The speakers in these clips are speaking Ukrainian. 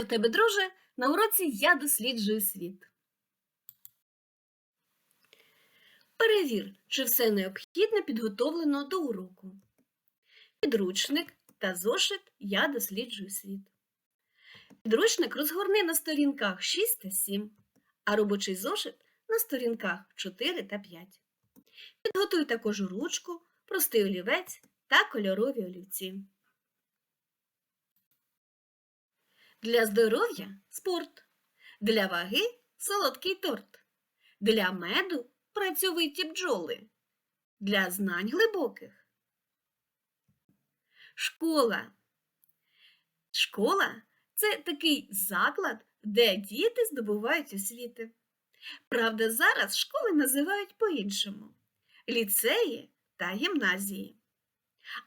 Вітаю тебе, друже! На уроці я досліджую світ. Перевір, чи все необхідне підготовлено до уроку. Підручник та зошит Я досліджую світ. Підручник розгорни на сторінках 6 та 7, а робочий зошит на сторінках 4 та 5. Підготуй також ручку, простий олівець та кольорові олівці. Для здоров'я спорт, для ваги солодкий торт, для меду працьовиті бджоли, для знань глибоких. Школа. Школа це такий заклад, де діти здобувають освіти. Правда, зараз школи називають по-іншому ліцеї та гімназії.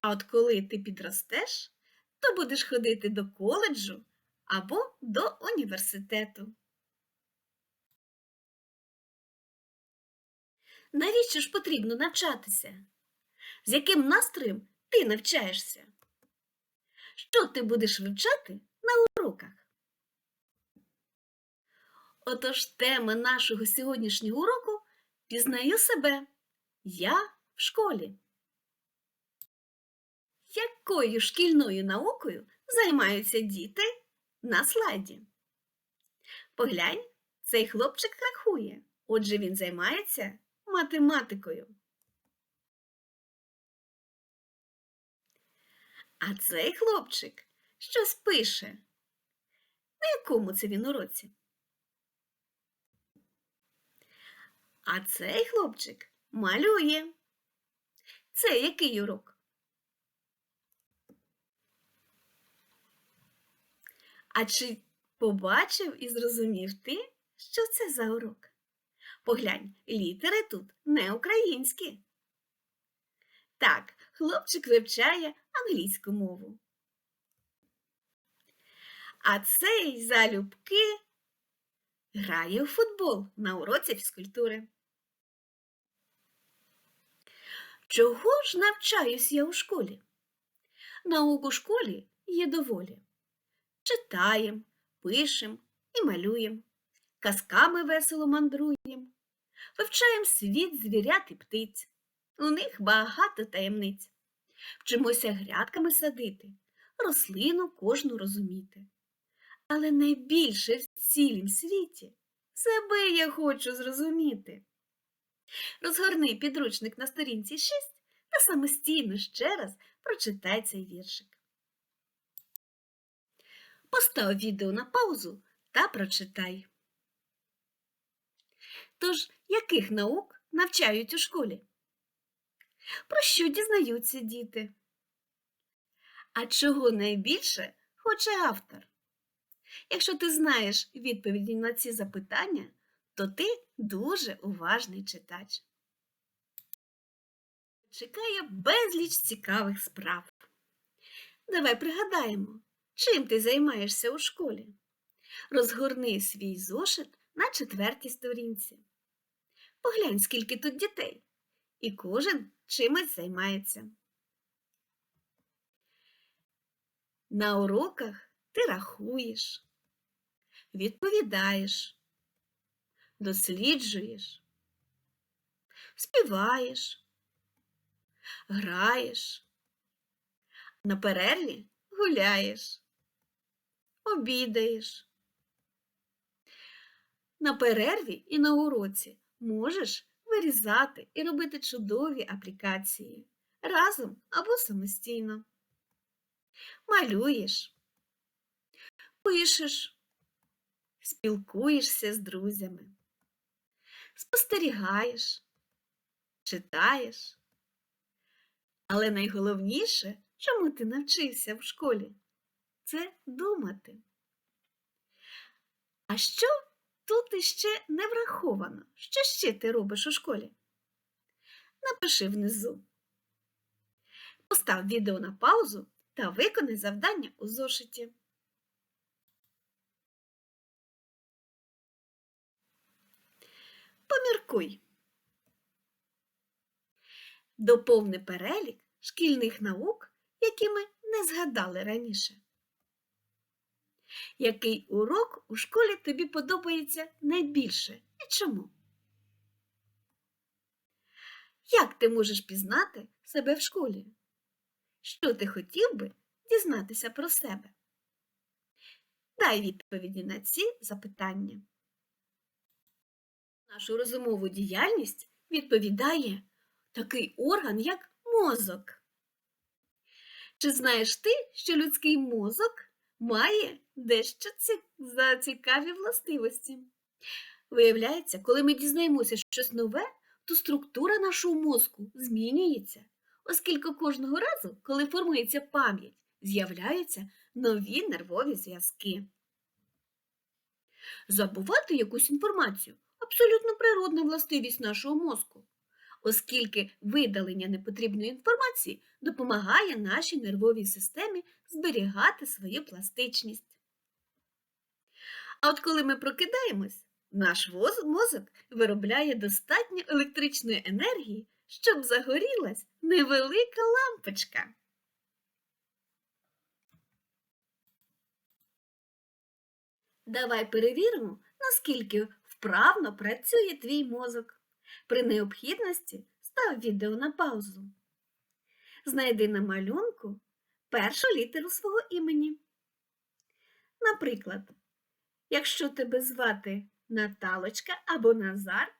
А от коли ти підростеш, то будеш ходити до коледжу або до університету. Навіщо ж потрібно навчатися? З яким настроєм ти навчаєшся? Що ти будеш вивчати на уроках? Отож тема нашого сьогоднішнього уроку Пізнаю себе. Я в школі. Якою шкільною наукою займаються діти на слайді? Поглянь, цей хлопчик рахує, отже він займається математикою. А цей хлопчик щось пише. На якому це він уроці? А цей хлопчик малює. Це який урок? А чи побачив і зрозумів ти, що це за урок? Поглянь, літери тут не українські. Так, хлопчик вивчає англійську мову. А цей залюбки грає у футбол на уроці фізкультури. Чого ж навчаюсь я у школі? Наук у школі є доволі. Читаєм, пишем і малюєм, казками весело мандруєм, вивчаєм світ звірят і птиць. У них багато таємниць. Вчимося грядками садити, рослину кожну розуміти. Але найбільше в цілім світі себе я хочу зрозуміти. Розгорни підручник на сторінці 6 та самостійно ще раз прочитай цей віршик. Постав відео на паузу та прочитай. Тож, яких наук навчають у школі? Про що дізнаються діти? А чого найбільше хоче автор? Якщо ти знаєш відповіді на ці запитання, то ти дуже уважний читач. Чекає безліч цікавих справ. Давай пригадаємо, чим ти займаєшся у школі. Розгорни свій зошит на четвертій сторінці. Поглянь, скільки тут дітей, і кожен чимось займається. На уроках ти рахуєш, відповідаєш, досліджуєш, співаєш, граєш, на перерві гуляєш, обідаєш. На перерві і на уроці можеш вирізати і робити чудові аплікації разом або самостійно. Малюєш, пишеш, спілкуєшся з друзями, спостерігаєш, читаєш. Але найголовніше, чому ти навчився в школі, це думати. А що тут іще не враховано? Що ще ти робиш у школі? Напиши внизу. Постав відео на паузу та виконай завдання у зошиті. Поміркуй. Доповни перелік шкільних наук, які ми не згадали раніше. Який урок у школі тобі подобається найбільше і чому? Як ти можеш пізнати себе в школі? Що ти хотів би дізнатися про себе? Дай відповіді на ці запитання. Нашу розумову діяльність відповідає такий орган, як мозок. Чи знаєш ти, що людський мозок має дещо за цікаві властивості? Виявляється, коли ми дізнаємося щось нове, то структура нашого мозку змінюється, оскільки кожного разу, коли формується пам'ять, з'являються нові нервові зв'язки. Забувати якусь інформацію абсолютно природна властивість нашого мозку, оскільки видалення непотрібної інформації допомагає нашій нервовій системі зберігати свою пластичність. А от коли ми прокидаємось, наш мозок виробляє достатньо електричної енергії, щоб загорілась невелика лампочка. Давай перевіримо, наскільки вправно працює твій мозок. При необхідності став відео на паузу. Знайди на малюнку першу літеру свого імені. Наприклад, якщо тебе звати Наталочка або Назар,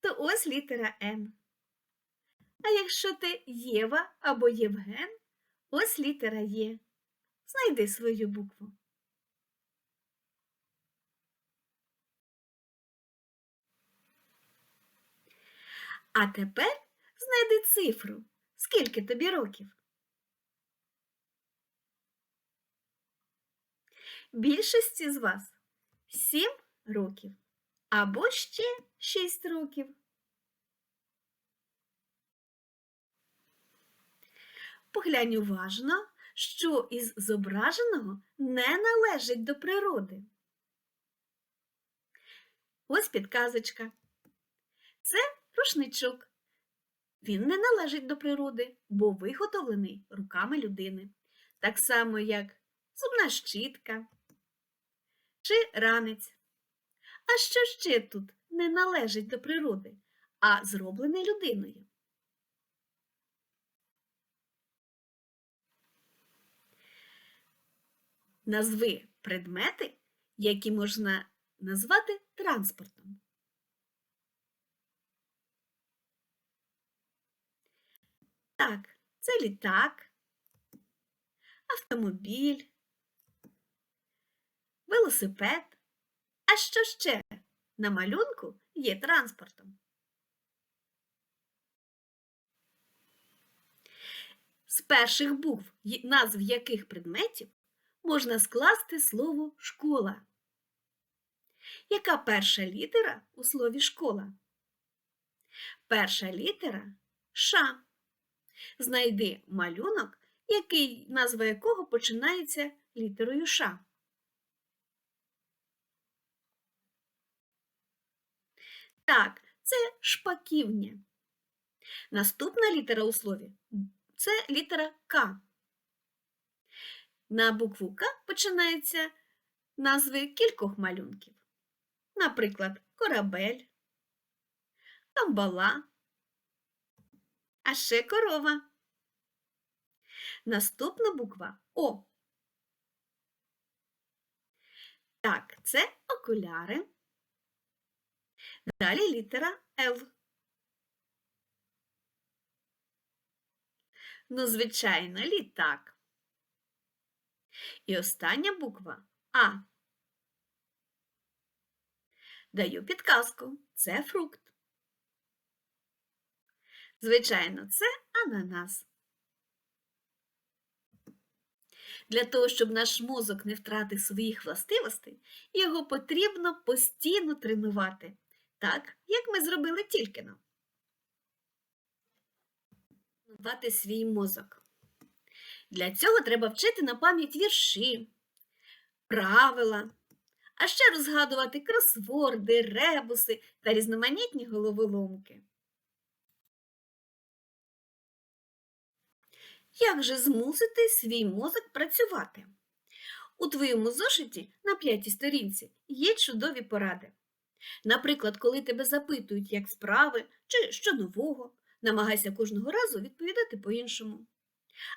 то ось літера Н. А якщо ти Єва або Євген, ось літера Є. Знайди свою букву. А тепер знайди цифру. Скільки тобі років? Більшості з вас 7 років або ще 6 років. Поглянь уважно, що із зображеного не належить до природи. Ось підказочка. Це рушничок. Він не належить до природи, бо виготовлений руками людини, так само, як зубна щітка чи ранець. А що ще тут не належить до природи, а зроблене людиною? Назви предмети, які можна назвати транспортом. Так, це літак, автомобіль, велосипед. А що ще на малюнку є транспортом? З перших букв, назв яких предметів можна скласти слово школа. Яка перша літера у слові школа? Перша літера Ш. Знайди малюнок, який, назва якого починається літерою Ш. Так, це шпаківня. Наступна літера у слові це літера К. На букву К починаються назви кількох малюнків. Наприклад, корабель, камбала, а ще корова. Наступна буква О. Так, це окуляри. Далі літера Л. Ну, звичайно, літак. І остання буква А. Даю підказку. Це фрукт. Звичайно, це ананас. Для того, щоб наш мозок не втратив своїх властивостей, його потрібно постійно тренувати, так, як ми зробили тільки но. Тренувати свій мозок. Для цього треба вчити на пам'ять вірші, правила, а ще розгадувати кросворди, ребуси та різноманітні головоломки. Як же змусити свій мозок працювати? У твоєму зошиті на п'ятій сторінці є чудові поради. Наприклад, коли тебе запитують, як справи чи що нового, намагайся кожного разу відповідати по-іншому.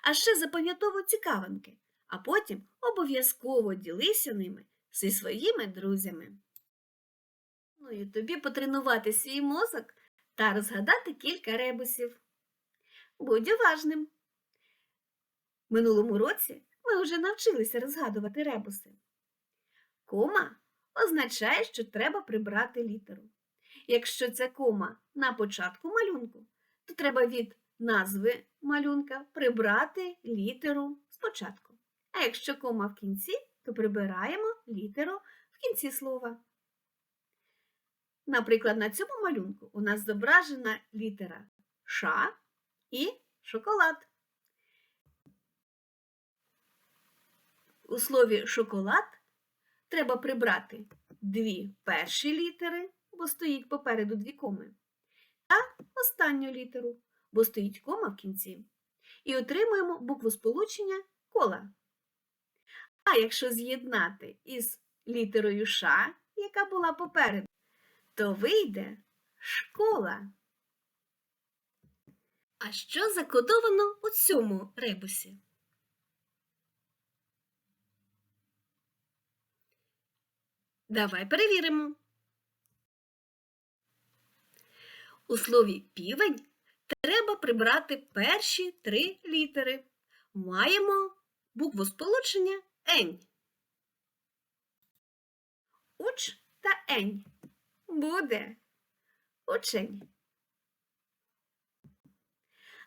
А ще запам'ятовуй цікавинки, а потім обов'язково ділися ними зі своїми друзями. Ну і тобі потренувати свій мозок та розгадати кілька ребусів. Будь уважним. Минулому році ми вже навчилися розгадувати ребуси. Кома означає, що треба прибрати літеру. Якщо це кома на початку малюнку, то треба від назви малюнка прибрати літеру спочатку. А якщо кома в кінці, то прибираємо літеру в кінці слова. Наприклад, на цьому малюнку у нас зображена літера Ш і шоколад. У слові шоколад треба прибрати дві перші літери, бо стоїть попереду дві коми, та останню літеру, бо стоїть кома в кінці. І отримуємо букву сполучення кола. А якщо з'єднати із літерою Ш, яка була попереду, то вийде школа. А що закодовано у цьому ребусі? Давай перевіримо. У слові півень треба прибрати перші три літери. Маємо букву сполучення ень. Уч та ень. Буде учень.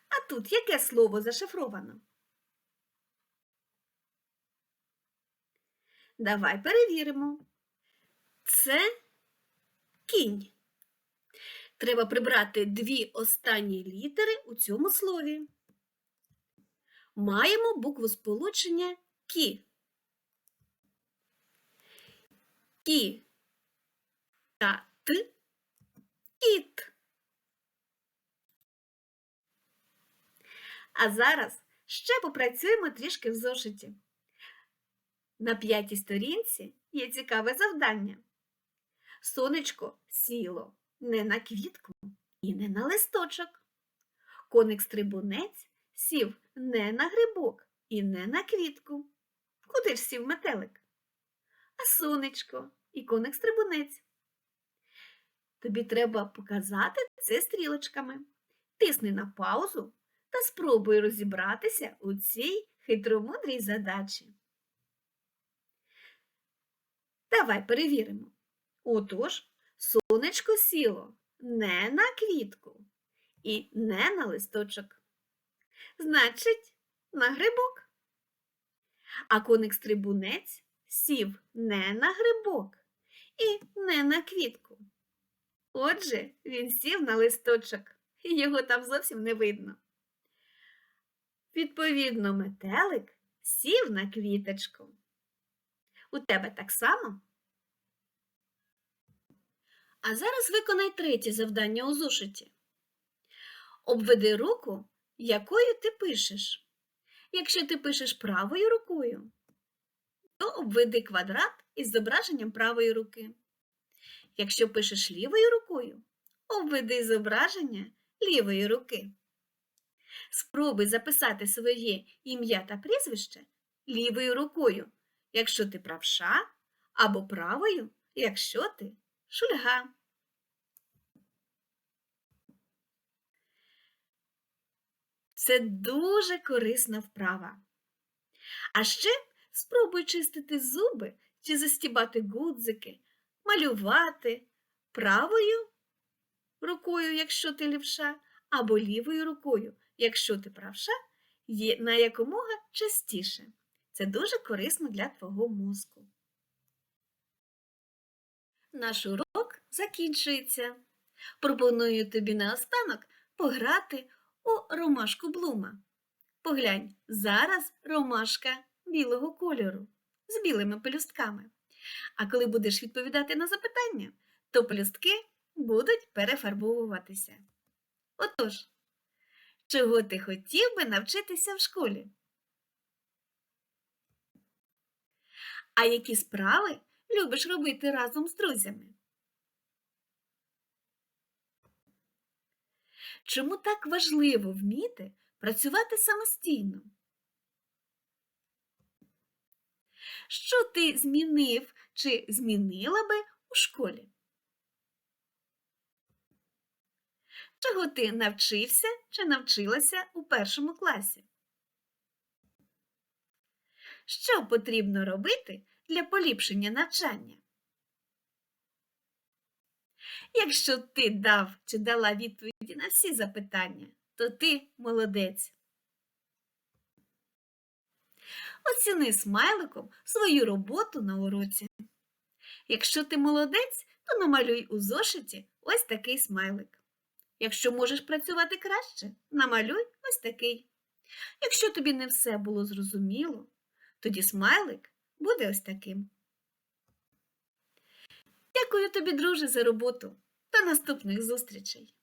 А тут яке слово зашифровано? Давай перевіримо. Це кінь. Треба прибрати дві останні літери у цьому слові. Маємо букву сполучення кі. Кі та т кіт. А зараз ще попрацюємо трішки в зошиті. На п'ятій сторінці є цікаве завдання. Сонечко сіло не на квітку і не на листочок. Коник-стрибунець сів не на грибок і не на квітку. Куди ж сів метелик? А сонечко і коник-стрибунець. Тобі треба показати це стрілочками. Тисни на паузу та спробуй розібратися у цій хитромудрій задачі. Давай перевіримо. Отож, сонечко сіло не на квітку і не на листочок. Значить, на грибок. А коник-стрибунець сів не на грибок і не на квітку. Отже, він сів на листочок, і його там зовсім не видно. Відповідно, метелик сів на квіточку. У тебе так само? А зараз виконай третє завдання у зошиті. Обведи руку, якою ти пишеш. Якщо ти пишеш правою рукою, то обведи квадрат із зображенням правої руки. Якщо пишеш лівою рукою, обведи зображення лівої руки. Спробуй записати своє ім'я та прізвище лівою рукою, якщо ти правша, або правою, якщо ти шульга. Це дуже корисна вправа. А ще спробуй чистити зуби чи застібати гудзики, малювати правою рукою, якщо ти лівша, або лівою рукою, якщо ти правша, є на якомога частіше. Це дуже корисно для твого мозку. Наш урок закінчується. Пропоную тобі наостанок пограти у ромашку Блума. Поглянь, зараз ромашка білого кольору з білими пелюстками. А коли будеш відповідати на запитання, то пелюстки будуть перефарбовуватися. Отож, чого ти хотів би навчитися в школі? А які справи любиш робити разом з друзями? Чому так важливо вміти працювати самостійно? Що ти змінив чи змінила би у школі? Чого ти навчився чи навчилася у першому класі? Що потрібно робити для поліпшення навчання? Якщо ти дав чи дала відповіді на всі запитання, то ти молодець. Оціни смайликом свою роботу на уроці. Якщо ти молодець, то намалюй у зошиті ось такий смайлик. Якщо можеш працювати краще, намалюй ось такий. Якщо тобі не все було зрозуміло, тоді смайлик буде ось таким. Дякую тобі, друже, за роботу. До наступних зустрічей!